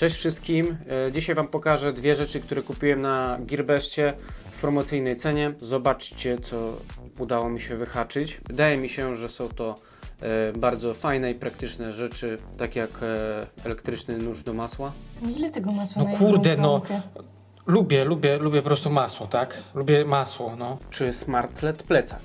Cześć wszystkim. E, Dzisiaj Wam pokażę dwie rzeczy, które kupiłem na Gearbestie w promocyjnej cenie. Zobaczcie, co udało mi się wyhaczyć. Wydaje mi się, że są to e, bardzo fajne i praktyczne rzeczy, tak jak e, elektryczny nóż do masła. Ile tego masła No kurde, no. Lubię, lubię, lubię po prostu masło, tak? Lubię masło, no. Czy Smartlet plecak.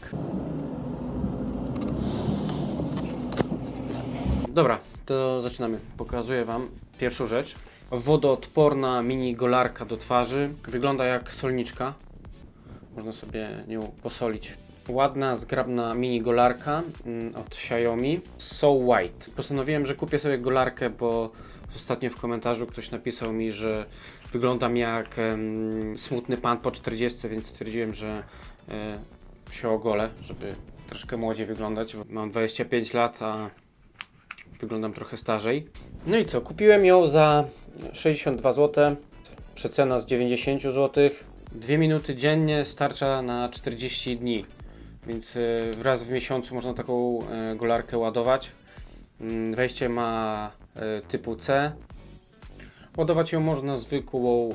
Dobra, to zaczynamy. Pokazuję Wam pierwszą rzecz. Wodoodporna mini golarka do twarzy. Wygląda jak solniczka. Można sobie nią posolić. Ładna, zgrabna mini golarka mm, od Xiaomi. So White. Postanowiłem, że kupię sobie golarkę, bo ostatnio w komentarzu ktoś napisał mi, że wyglądam jak em, smutny pan po 40, więc stwierdziłem, że e, się ogolę, żeby troszkę młodziej wyglądać. Mam 25 lat, a wyglądam trochę starzej. No i co? Kupiłem ją za 62 zł. Przecena z 90 zł. Dwie minuty dziennie starcza na 40 dni. Więc e, raz w miesiącu można taką e, golarkę ładować. Mm, Wejście ma e, typu C. Ładować ją można zwykłą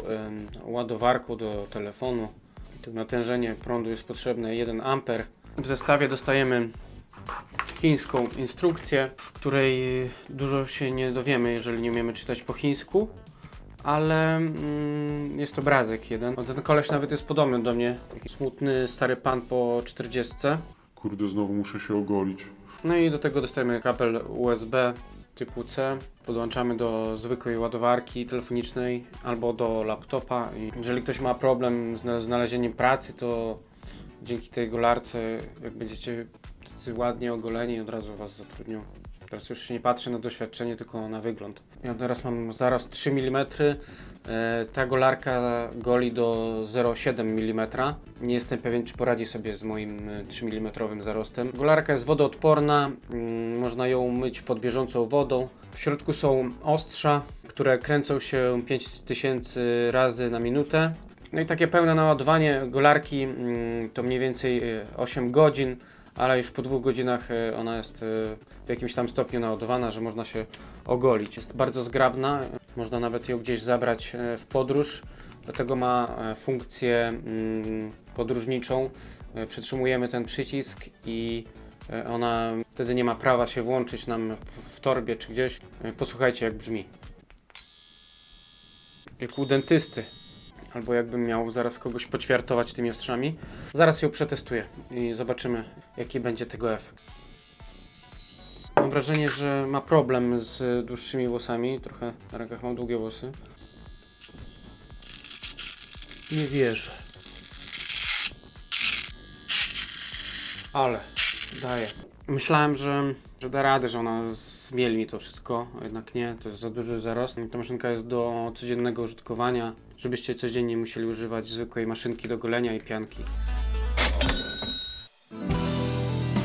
ładowarką do telefonu. Natężenie prądu jest potrzebne 1 A. W zestawie dostajemy chińską instrukcję, w której dużo się nie dowiemy, jeżeli nie umiemy czytać po chińsku. Ale mm, jest obrazek jeden. O, ten koleś nawet jest podobny do mnie. Taki smutny, stary pan po 40. Kurde, znowu muszę się ogolić. No i do tego dostajemy kabel USB typu C. Podłączamy do zwykłej ładowarki telefonicznej albo do laptopa. I jeżeli ktoś ma problem z znale- znalezieniem pracy, to dzięki tej golarce, jak będziecie tacy ładnie ogoleni, od razu was zatrudnią. Teraz już się nie patrzy na doświadczenie, tylko na wygląd. Ja teraz mam zarost 3 mm. E, ta golarka goli do 0,7 mm. Nie jestem pewien, czy poradzi sobie z moim e, 3 mm zarostem. Golarka jest wodoodporna, mm, można ją myć pod bieżącą wodą. W środku są ostrza, które kręcą się 5000 razy na minutę. No i takie pełne naładowanie golarki mm, to mniej więcej e, 8 godzin, ale już po dwóch godzinach e, ona jest e, w jakimś tam stopniu naładowana, że można się ogolić. Jest bardzo zgrabna, można nawet ją gdzieś zabrać e, w podróż, dlatego ma e, funkcję mm, podróżniczą. E, Przytrzymujemy ten przycisk i e, ona wtedy nie ma prawa się włączyć nam w torbie czy gdzieś. E, Posłuchajcie jak brzmi. Jak u dentysty. Albo jakbym miał zaraz kogoś poćwiartować tymi ostrzami. Zaraz ją przetestuję i zobaczymy, jaki będzie tego efekt. Mam wrażenie, że ma problem z dłuższymi włosami. Trochę na rękach mam długie włosy. Nie wierzę. Ale daje. Myślałem, że, że da radę, że ona zmieli mi to wszystko, jednak nie, to jest za duży zarost. Ta maszynka jest do codziennego użytkowania, żebyście codziennie musieli używać zwykłej maszynki do golenia i pianki.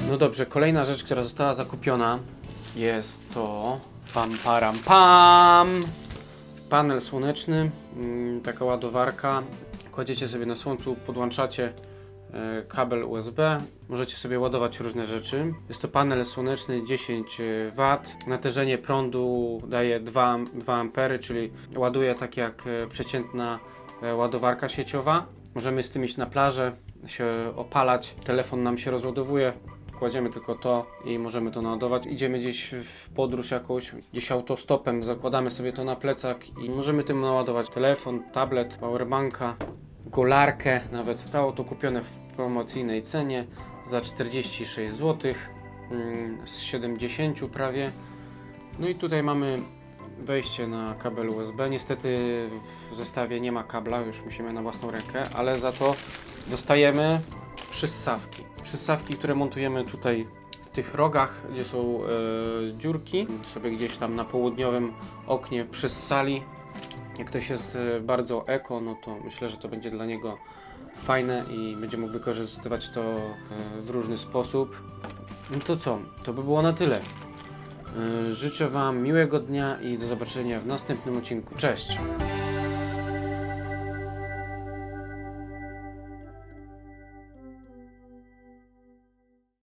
No dobrze, kolejna rzecz, która została zakupiona jest to pam param pam panel słoneczny, mm, taka ładowarka. Kładziecie sobie na słońcu, podłączacie kabel USB. Możecie sobie ładować różne rzeczy. Jest to panel słoneczny 10 W. Natężenie prądu daje 2, 2 A, czyli ładuje tak jak e, przeciętna e, ładowarka sieciowa. Możemy z tym iść na plażę, się opalać. Telefon nam się rozładowuje. Kładziemy tylko to i możemy to naładować. Idziemy gdzieś w podróż jakąś, gdzieś autostopem, zakładamy sobie to na plecak i możemy tym naładować telefon, tablet, powerbanka, golarkę. Nawet zostało to kupione w promocyjnej cenie za 46 zł mm, z 70 prawie. No i tutaj mamy wejście na kabel USB. Niestety w zestawie nie ma kabla, już musimy na własną rękę, ale za to dostajemy przyssawki. Przyssawki, które montujemy tutaj w tych rogach, gdzie są e, dziurki. Sobie gdzieś tam na południowym oknie przyssali. Jak ktoś jest e, bardzo eko, no to myślę, że to będzie dla niego fajne i będzie mógł wykorzystywać to e, w różny sposób. No to co? To by było na tyle. E, Życzę Wam miłego dnia i do zobaczenia w następnym odcinku. Cześć!